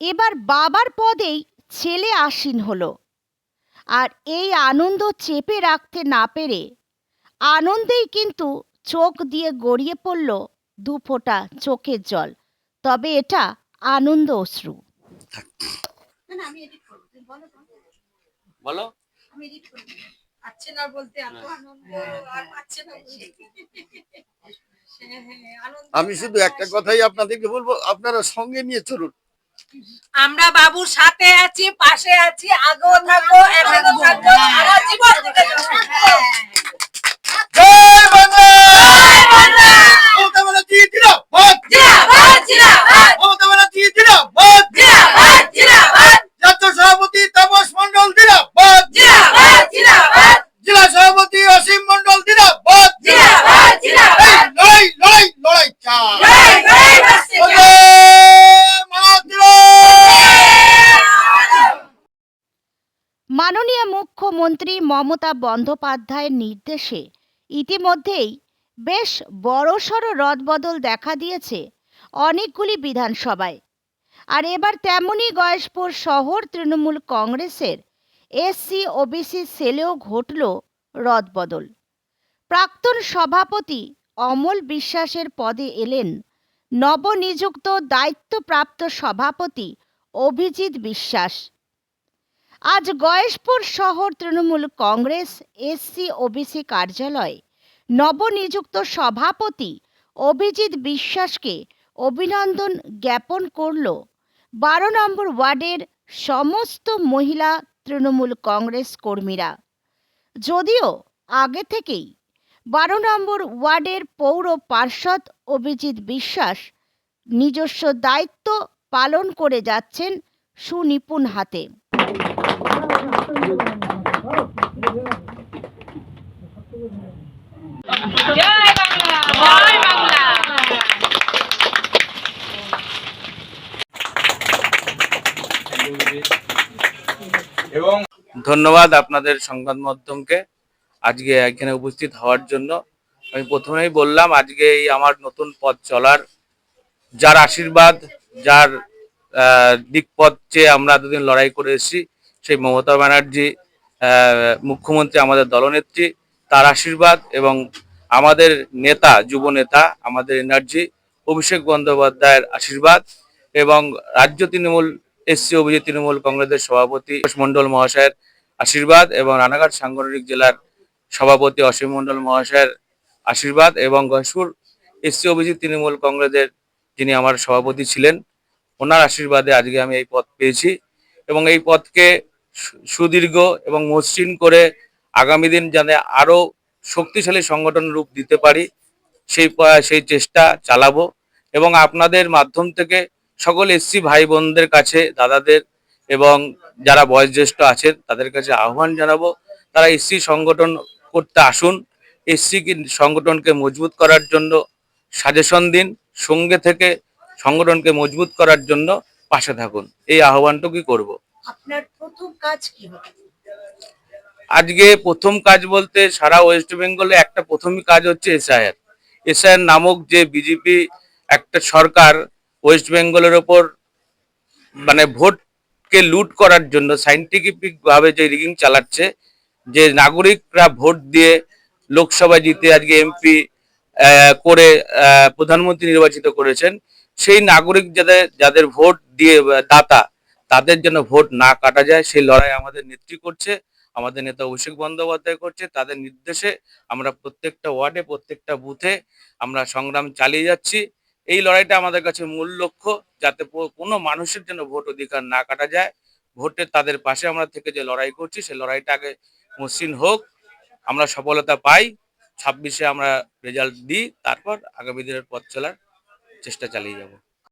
এবার বাবার পদেই ছেলে আসীন হলো। আর এই আনন্দ চেপে রাখতে না পেরে আনন্দেই কিন্তু চোখ দিয়ে গড়িয়ে পড়ল দু ফোঁটা চোখের জল। তবে এটা আনন্দ অশ্রু। বলো পাচ্ছে না বলতে এত আনন্দ আর পাচ্ছে না বলতে। হ্যাঁ, হ্যাঁ, আনন্দ আমি শুধু একটা কথাই আপনাদেরকে বলব আপনারা সঙ্গে নিয়ে চলুন। আমরা বাবুর সাথে আছি পাশে আছি আগেও থাকব এখনও থাকব সারা জীবন থেকে থাকব। জয় বাংলা মমতা ব্যানার্জি জিন্দাবাদ জিন্দাবাদ, জিন্দাবাদ, মমতা ব্যানার্জি জিন্দাবাদ জিন্দাবাদ, জিন্দাবাদ, জাতীয় সভাপতি তাপস মন্ডল জিন্দাবাদ জিন্দাবাদ, জিন্দাবাদ, জেলা সভাপতি অসীম মন্ডল জিন্দাবাদ জিন্দাবাদ, জিন্দাবাদ। এই লড়াই লড়াই লড়াই চাই জয়, জয় বাসে জয়। বন্দে মাতরম! মাননীয় মুখ্যমন্ত্রী মমতা বন্দ্যোপাধ্যায়ের নির্দেশে ইতিমধ্যেই বেশ বড়সড় রদবদল দেখা দিয়েছে অনেকগুলি বিধানসভায়। আর এবার তেমনই গয়েশপুর শহর তৃণমূল কংগ্রেসের এসসি, ওবিসি সেলেও ঘটল রদবদল। প্রাক্তন সভাপতি অমল বিশ্বাসের পদে এলেন নবনিযুক্ত দায়িত্বপ্রাপ্ত সভাপতি অভিজিৎ বিশ্বাস। আজ গয়েশপুর শহর তৃণমূল কংগ্রেস, এসসি, ওবিসি কার্যালয়ে। নবনিযুক্ত সভাপতি অভিজিৎ বিশ্বাসকে অভিনন্দন জ্ঞাপন করল। বারো নম্বর ওয়ার্ডের সমস্ত মহিলা তৃণমূল কংগ্রেস কর্মীরা। যদিও আগে থেকেই বারো নম্বর ওয়ার্ডের পৌর পার্ষদ অভিজিৎ বিশ্বাস নিজস্ব দায়িত্ব পালন করে যাচ্ছেন সুনিপুণ হাতে। এবং ধন্যবাদ আপনাদের সংবাদ মাধ্যমকে আজকে এখানে উপস্থিত হওয়ার জন্য। আমি প্রথমেই বললাম, আজকে এই আমার নতুন পথ চলার যার আশীর্বাদ, যার দিকপথ চেয়ে আমরা এতদিন লড়াই করে এসেছি সেই মমতা ব্যানার্জি মুখ্যমন্ত্রী আমাদের দলনেত্রী, তার আশীর্বাদ এবং আমাদের নেতা, যুব নেতা, আমাদের এনার্জি, অভিষেক বন্দ্যোপাধ্যায়ের আশীর্বাদ এবং রাজ্য তৃণমূল এসসি অভিজিৎ তৃণমূল কংগ্রেসের সভাপতি ঘোষ মণ্ডল মহাশয়ের আশীর্বাদ এবং রানাঘাট সাংগঠনিক জেলার সভাপতি অসীম মণ্ডল মহাশয়ের আশীর্বাদ এবং গহসপুর এসসি অভিজিৎ তৃণমূল কংগ্রেসের যিনি আমার সভাপতি ছিলেন, ওনার আশীর্বাদে আজকে আমি এই পদ পেয়েছি এবং এই পদকে সুদীর্ঘ এবং মসৃণ করে আগামী দিন যাতে আরও শক্তিশালী সংগঠন রূপ দিতে পারি, সেই সেই চেষ্টা চালাবো এবং আপনাদের মাধ্যম থেকে সকল এসসি ভাই বোনদের কাছে, দাদাদের এবং যারা বয়োজ্যেষ্ঠ আছেন তাদের কাছে আহ্বান জানাব, তারা এসসি সংগঠন করতে আসুন, এসসি সংগঠনকে মজবুত করার জন্য সাজেশন দিন, সঙ্গে থেকে সংগঠনকে মজবুত করার জন্য পাশে থাকুন, এই আহ্বানটুকুই করব। আপনার প্রথম কাজ কি হবে? আজকে প্রথম কাজ বলতে সারা ওয়েস্ট বেঙ্গলে একটা প্রথমই কাজ হচ্ছে এসআইআর। এসআইআর নামক যে বিজেপি একটা সরকার ওয়েস্ট বেঙ্গলের ওপর মানে ভোটকে লুট করার জন্য সাইন্টিফিক ভাবে যে রিগিং চালাচ্ছে, যে নাগরিকরা ভোট দিয়ে লোকসভা জিতে আজকে এমপি করে প্রধানমন্ত্রী নির্বাচিত করেছেন, সেই নাগরিক যাদের যাদের ভোট দিয়ে দাতা তাদের যেন ভোট না কাটা যায়, সেই লড়াই আমাদের নেত্রী করছে, আমাদের নেতা অভিষেক বন্দ্যোপাধ্যায় করছে, তাদের নির্দেশে আমরা প্রত্যেকটা ওয়ার্ডে, প্রত্যেকটা বুথে আমরা সংগ্রাম চালিয়ে যাচ্ছি। এই লড়াইটা আমাদের কাছে মূল লক্ষ্য, যাতে কোনো মানুষের যেন ভোট অধিকার না কাটা যায়। ভোটে তাদের পাশে আমরা থেকে যে লড়াই করছি সেই লড়াইটা আগে মসৃণ হোক, আমরা সফলতা পাই, ছাব্বিশে আমরা রেজাল্ট দিই, তারপর আগামী দিনের পথ চলার চেষ্টা চালিয়ে যাব।